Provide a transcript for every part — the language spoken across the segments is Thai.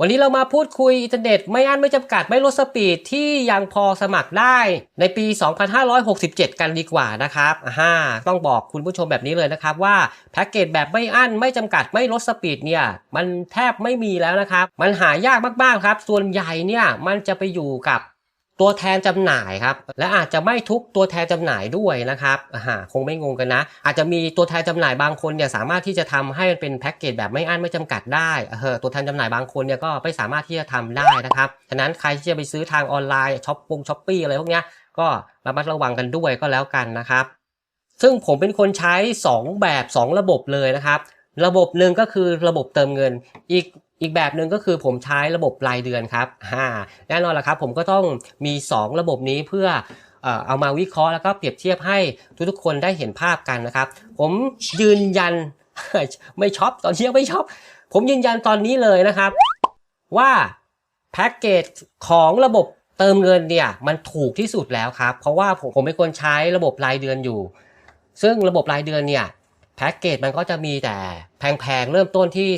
วันนี้เรามาพูดคุยอินเทอร์เน็ตไม่อั้นไม่จำกัดไม่ลดสปีดที่ยังพอสมัครได้ในปี 2567 กันดีกว่านะครับอ่าต้องบอกคุณผู้ชมแบบนี้เลยนะครับว่าแพ็กเกจแบบไม่อั้นไม่จำกัดไม่ลดสปีดเนี่ยมันแทบไม่มีแล้วนะครับ มันหายากมากๆครับ ส่วนใหญ่เนี่ยมันจะไปอยู่กับ ตัวแทนจำหน่ายครับและอาจจะไม่ทุกตัวแทนจำหน่ายด้วยนะครับอ่าคงไม่งงกันนะ อาจจะมีตัวแทนจำหน่ายบางคนเนี่ยสามารถที่จะทำให้มันเป็นแพ็กเกจแบบไม่อั้นไม่จำกัดได้เออตัวแทนจำหน่ายบางคนเนี่ยก็ไม่สามารถที่จะทำได้นะครับฉะนั้นใครที่จะไปซื้อทางออนไลน์ช้อปปงช้อปปี้อะไรพวกเนี้ยก็ระมัดระวังกันด้วยก็แล้วกันนะครับ ซึ่งผมเป็นคนใช้ 2 แบบ 2 ระบบเลยนะครับ ระบบหนึ่งก็คือระบบเติมเงิน อีก อีกแบบหนึ่งก็คือผมใช้ระบบรายเดือนครับอ่าแน่นอนละครับผมก็ต้องมี 2 ระบบนี้เพื่อเอามาวิเคราะห์แล้วก็เปรียบเทียบให้ทุกๆคนได้เห็นภาพกันนะครับ ผมยืนยันไม่ช็อปตอนนี้ยังไม่ช็อปผมยืนยันตอนนี้เลยนะครับ ว่าแพ็กเกจของระบบเติมเงินเนี่ยมันถูกที่สุดแล้วครับ เพราะว่าผมผมเป็นคนใช้ระบบรายเดือนอยู่ ซึ่งระบบรายเดือนเนี่ย แพ็กเกจมันก็จะมีแต่แพงๆ เริ่มต้นที่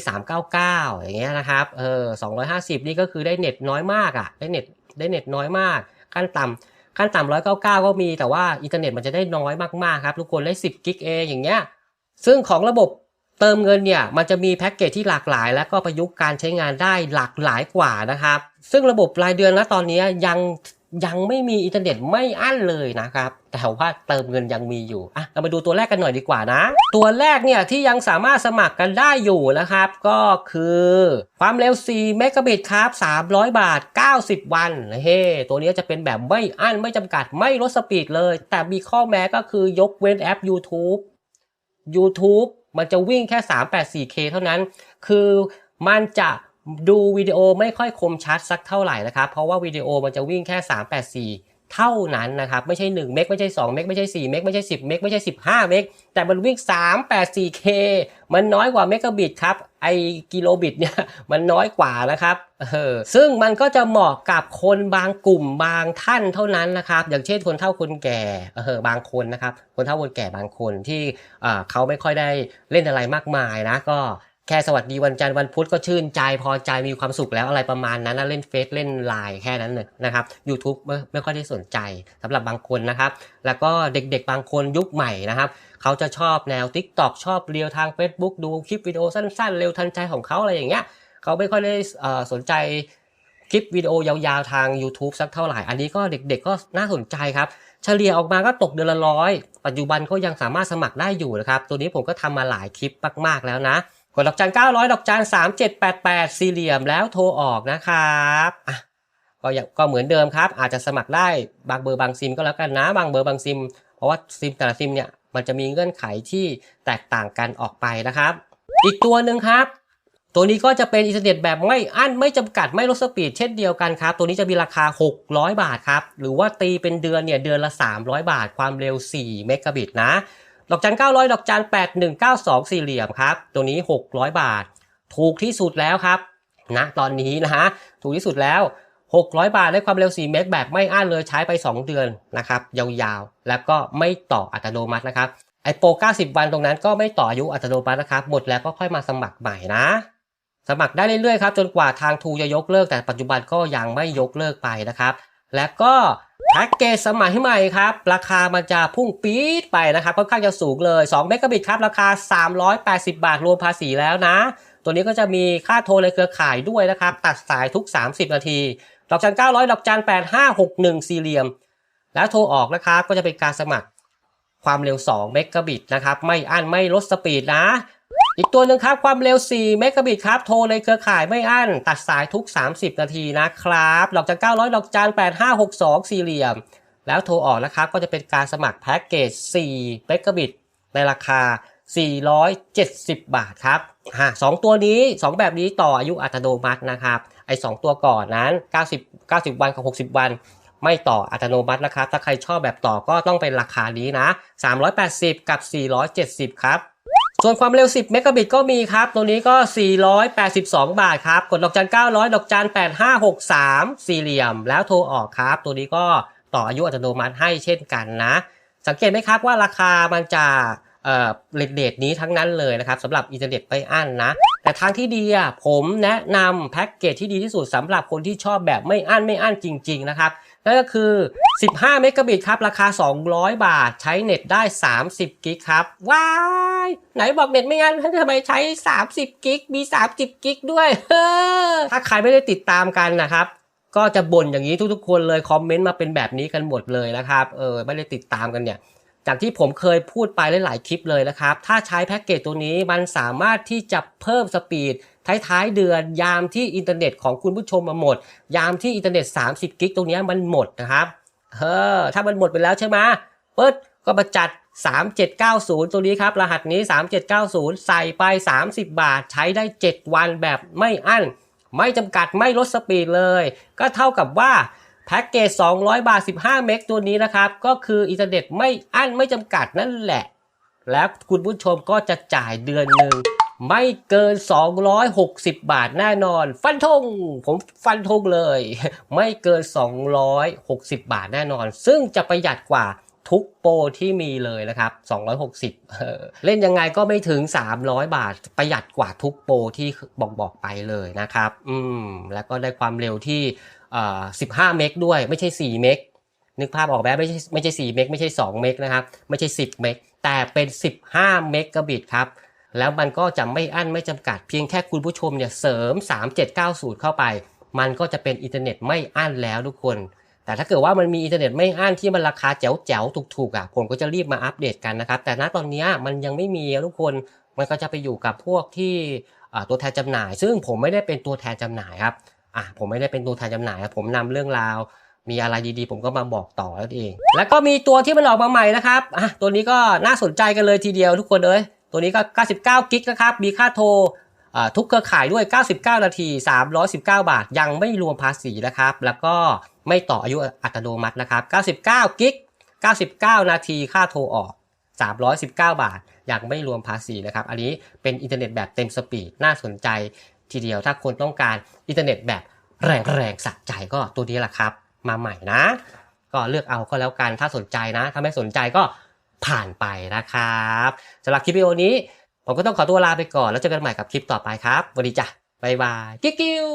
399 อย่างเงี้ยนะครับ เออ 250 นี่ก็คือได้เน็ตน้อยมากอะ่ะ ได้เน็ตได้เน็ตน้อยมาก ขั้นต่ำขั้นต่ำ199 ก็มีแต่ว่าอินเทอร์เน็ตมันจะได้น้อยมากๆครับ ทุกคนได้ 10 กิกเองอย่างเงี้ย ซึ่งของระบบเติมเงินเนี่ย มันจะมีแพ็กเกจที่หลากหลาย และก็ประยุกต์การใช้งานได้หลากหลายกว่านะครับ ซึ่งระบบรายเดือนนะตอนนี้ยัง ยังไม่มีอินเทอร์เน็ตไม่อั้นเลยนะครับแต่ว่าเติมเงินยังมีอยู่อะเรามาดูตัวแรกกันหน่อยดีกว่านะ ตัวแรกเนี่ยที่ยังสามารถสมัครกันได้อยู่นะครับ ก็คือความเร็ว 4 เมกะบิตครับ 300 บาท 90 วันเฮ้ตัวนี้จะเป็นแบบไม่อั้นไม่จำกัดไม่ลดสปีดเลย แต่มีข้อแม้ก็คือยกเว้นแอป YouTube YouTube มันจะวิ่งแค่ 384K เท่านั้น คือมันจะ ดูวิดีโอไม่ค่อยคมชัดสักเท่าไหร่นะครับ เพราะว่าวิดีโอมันจะวิ่งแค่ 384 เท่านั้นนะครับ ไม่ใช่ 1 เมกไม่ใช่ 2 เมกไม่ใช่ 4 เมกไม่ใช่ 10 เมกไม่ใช่ 15 เมกแต่มันวิ่ง 384K มันน้อยกว่าเมกะบิตครับ ไอกิโลบิตเนี่ยมันน้อยกว่านะครับเออซึ่งมันก็จะเหมาะกับคนบางกลุ่มบางท่านเท่านั้นนะครับ อย่างเช่นคนเฒ่าคนแก่เออบางคนนะครับ คนเฒ่าคนแก่บางคนที่เอ่อเขาไม่ค่อยได้เล่นอะไรมากมายนะก็ แค่สวัสดีวันจันทร์วันพุธก็ชื่นใจพอใจมีความสุขแล้วอะไรประมาณนั้นนะเล่นเฟซเล่นไลน์แค่นั้นเลยนะครับ YouTube ไม่ไม่ค่อยได้สนใจสำหรับบางคนนะครับ แล้วก็เด็กๆบางคนยุคใหม่นะครับเขาจะชอบแนว TikTok ชอบเรียวทาง Facebook ดูคลิปวิดีโอสั้นๆ เร็วทันใจของเขาอะไรอย่างเงี้ยเขาไม่ค่อยได้สนใจคลิปวิดีโอยาวๆทาง YouTube สักเท่าไหร่ อันนี้ก็เด็กๆก็น่าสนใจครับ เฉลี่ยออกมาก็ตกเดือนละร้อย ปัจจุบันก็ยังสามารถสมัครได้อยู่นะครับ ตัวนี้ผมก็ทำมาหลายคลิปมากๆแล้วนะ ดดอกจัน900 ดอกจัน3788 สี่เหลี่ยมแล้วโทรออกนะครับก็ยังก็เหมือนเดิมครับ อาจจะสมัครได้บางเบอร์บางซิมก็แล้วกันนะ บางเบอร์บางซิม เพราะว่าซิมแต่ละซิมเนี่ยมันจะมีเงื่อนไขที่แตกต่างกันออกไปนะครับ อีกตัวหนึ่งครับ ตัวนี้ก็จะเป็นอินเทอร์เน็ตแบบไม่อั้นไม่จำกัดไม่ลดสปีดเช่นเดียวกันครับ ตัวนี้จะมีราคา 600 บาทครับ หรือว่าตีเป็นเดือนเนี่ยเดือนละ 300 บาท ความเร็ว 4 เมกะบิตนะ ดอกจัน900 ดอกจัน8192 สี่เหลี่ยมครับ ตัวนี้ 600 บาท ถูกที่สุดแล้วครับ นะ ตอนนี้นะฮะ ถูกที่สุดแล้ว 600 บาทได้ความเร็ว 4 เมกแบบไม่อั้นเลยใช้ไป 2 เดือนนะครับ ยาวๆ แล้วก็ไม่ต่ออัตโนมัตินะครับไอโปร90 วันตรงนั้นก็ไม่ต่ออายุอัตโนมัตินะครับ หมดแล้วก็ค่อยมาสมัครใหม่นะ สมัครได้เรื่อยๆครับ จนกว่าทางทูจะยกเลิก แต่ปัจจุบันก็ยังไม่ยกเลิกไปนะครับ แล้วก็ แพ็กเกจสมัยใหม่ครับ ราคามันจะพุ่งปี๊ดไปนะครับค่อนข้างจะสูงเลย 2 เมกะบิตครับ ราคา 380 บาทรวมภาษีแล้วนะ ตัวนี้ก็จะมีค่าโทรในเครือข่ายด้วยนะครับ ตัดสายทุก 30 นาที ดอกจัน 900 ดอกจัน 8561 สี่เหลี่ยม แล้วโทรออกนะครับก็จะเป็นการสมัครความเร็ว 2 เมกะบิตนะครับ ไม่อั้นไม่ลดสปีดนะ อีกตัวหนึ่งครับความเร็ว 4 เมกะบิตครับ โทรในเครือข่ายไม่อั้น ตัดสายทุก 30 นาทีนะครับดอกจัน900ดอกจัน8562 สี่เหลี่ยม แล้วโทรออกนะครับ ก็จะเป็นการสมัครแพ็กเกจ 4 เมกะบิต ในราคา 470 บาทครับฮะสองตัวนี้ 2 แบบนี้ต่ออายุอัตโนมัตินะครับ ไอ้2ตัวก่อนนั้น 90 90 วันกับ 60 วัน ไม่ต่ออัตโนมัตินะครับ ถ้าใครชอบแบบต่อก็ต้องเป็นราคานี้นะ 380 กับ 470 ครับ ส่วนความเร็ว 10 เมกะบิตก็มีครับ ตัวนี้ก็ 482 บาทครับ กดดอกจัน 900 ดอกจัน 8563 สี่เหลี่ยม แล้วโทรออกครับ ตัวนี้ก็ต่ออายุอัตโนมัติให้เช่นกันนะ สังเกตไหมครับว่าราคามันจะเอ่อเลทเดทนี้ทั้งนั้นเลยนะครับสำหรับอินเทอร์เน็ตไม่อั้นนะ แต่ทางที่ดีอะผมแนะนำแพ็กเกจที่ดีที่สุดสำหรับคนที่ชอบแบบไม่อั้นไม่อั้นจริง ๆ นะครับ นั่นก็คือ 15 เมกะบิตครับ ราคา 200 บาท ใช้เน็ตได้ 30 กิกครับ ว้าย ไหนบอกเน็ตไม่งั้นทำไมใช้ 30 กิก มี 30 กิกด้วยเฮ้อถ้าใครไม่ได้ติดตามกันนะครับก็จะบ่นอย่างนี้ทุกๆคนเลยคอมเมนต์มาเป็นแบบนี้กันหมดเลยนะครับ เออไม่ได้ติดตามกันเนี่ย จากที่ผมเคยพูดไปหลายๆคลิปเลยนะครับ ถ้าใช้แพ็กเกจตัวนี้มันสามารถที่จะเพิ่มสปีดท้ายๆเดือนยามที่อินเทอร์เน็ตของคุณผู้ชมมาหมด ยามที่อินเทอร์เน็ต 30 กิกตรงนี้มันหมดนะครับเออถ้ามันหมดไปแล้วใช่ไหมเปิดก็มาจัด 3790 ตัวนี้ครับ รหัสนี้ 3790 ใส่ไป 30 บาทใช้ได้ 7 วันแบบไม่อั้น ไม่จำกัดไม่ลดสปีดเลย ก็เท่ากับว่า แพ็กเกจ 200 บาท 15 เมกตัวนี้นะครับ ก็คืออินเทอร์เน็ตไม่อั้นไม่จำกัดนั่นแหละ แล้วคุณผู้ชมก็จะจ่ายเดือนหนึ่งไม่เกิน 260 บาทแน่นอน ฟันธงผมฟันธงเลย ไม่เกิน 260 บาทแน่นอน ซึ่งจะประหยัดกว่าทุกโปรที่มีเลยนะครับ 260เออเล่นยังไงก็ไม่ถึง 300 บาท ประหยัดกว่าทุกโปรที่บอกบอกไปเลยนะครับ อืม แล้วก็ได้ความเร็วที่ เอ่อ15เมกด้วยไม่ใช่4เมกนึกภาพออกไหมไม่ใช่ไม่ใช่4เมกไม่ใช่2เมกนะครับไม่ใช่10เมกแต่เป็น15เมกะบิตครับแล้วมันก็จะไม่อั้นไม่จำกัดเพียงแค่คุณผู้ชมเนี่ยเสริม 3790 เข้าไป มันก็จะเป็นอินเทอร์เน็ตไม่อั้นแล้วทุกคน แต่ถ้าเกิดว่ามันมีอินเทอร์เน็ตไม่อั้นที่มันราคาแจ๋วๆถูกๆอะผมก็จะรีบมาอัปเดตกันนะครับ แต่ณตอนนี้มันยังไม่มีทุกคนมันก็จะไปอยู่กับพวกที่ตัวแทนจำหน่าย ซึ่งผมไม่ได้เป็นตัวแทนจำหน่ายครับ อะผมไม่ได้เป็นตัวแทนจำหน่ายผมนำเรื่องราว มีอะไรดีๆ ผมก็มาบอกต่อแล้วเอง แล้วก็มีตัวที่มันออกมาใหม่นะครับอะตัวนี้ก็น่าสนใจกันเลยทีเดียวทุกคนเอ้ยตัวนี้ก็ 99 กิกนะครับ มีค่าโทรอ่าทุกเครือข่ายด้วย 99 นาที 319 บาท ยังไม่รวมภาษีนะครับ แล้วก็ไม่ต่ออายุอัตโนมัตินะครับ 99 กิก 99 นาที ค่าโทรออก 319 บาท ยังไม่รวมภาษีนะครับ อันนี้เป็นอินเทอร์เน็ตแบบเต็มสปีด น่าสนใจ ทีเดียวถ้าคนต้องการอินเทอร์เน็ตแบบแรงๆสะใจก็ตัวนี้แหละครับ มาใหม่นะ ก็เลือกเอาก็แล้วกันถ้าสนใจนะ ถ้าไม่สนใจก็ผ่านไปนะครับสำหรับคลิปวิดีโอนี้ ผมก็ต้องขอตัวลาไปก่อนแล้วเจอกันใหม่กับคลิปต่อไปครับสวัสดีจ้ะบ๊ายบายกิ๊กกิ้ว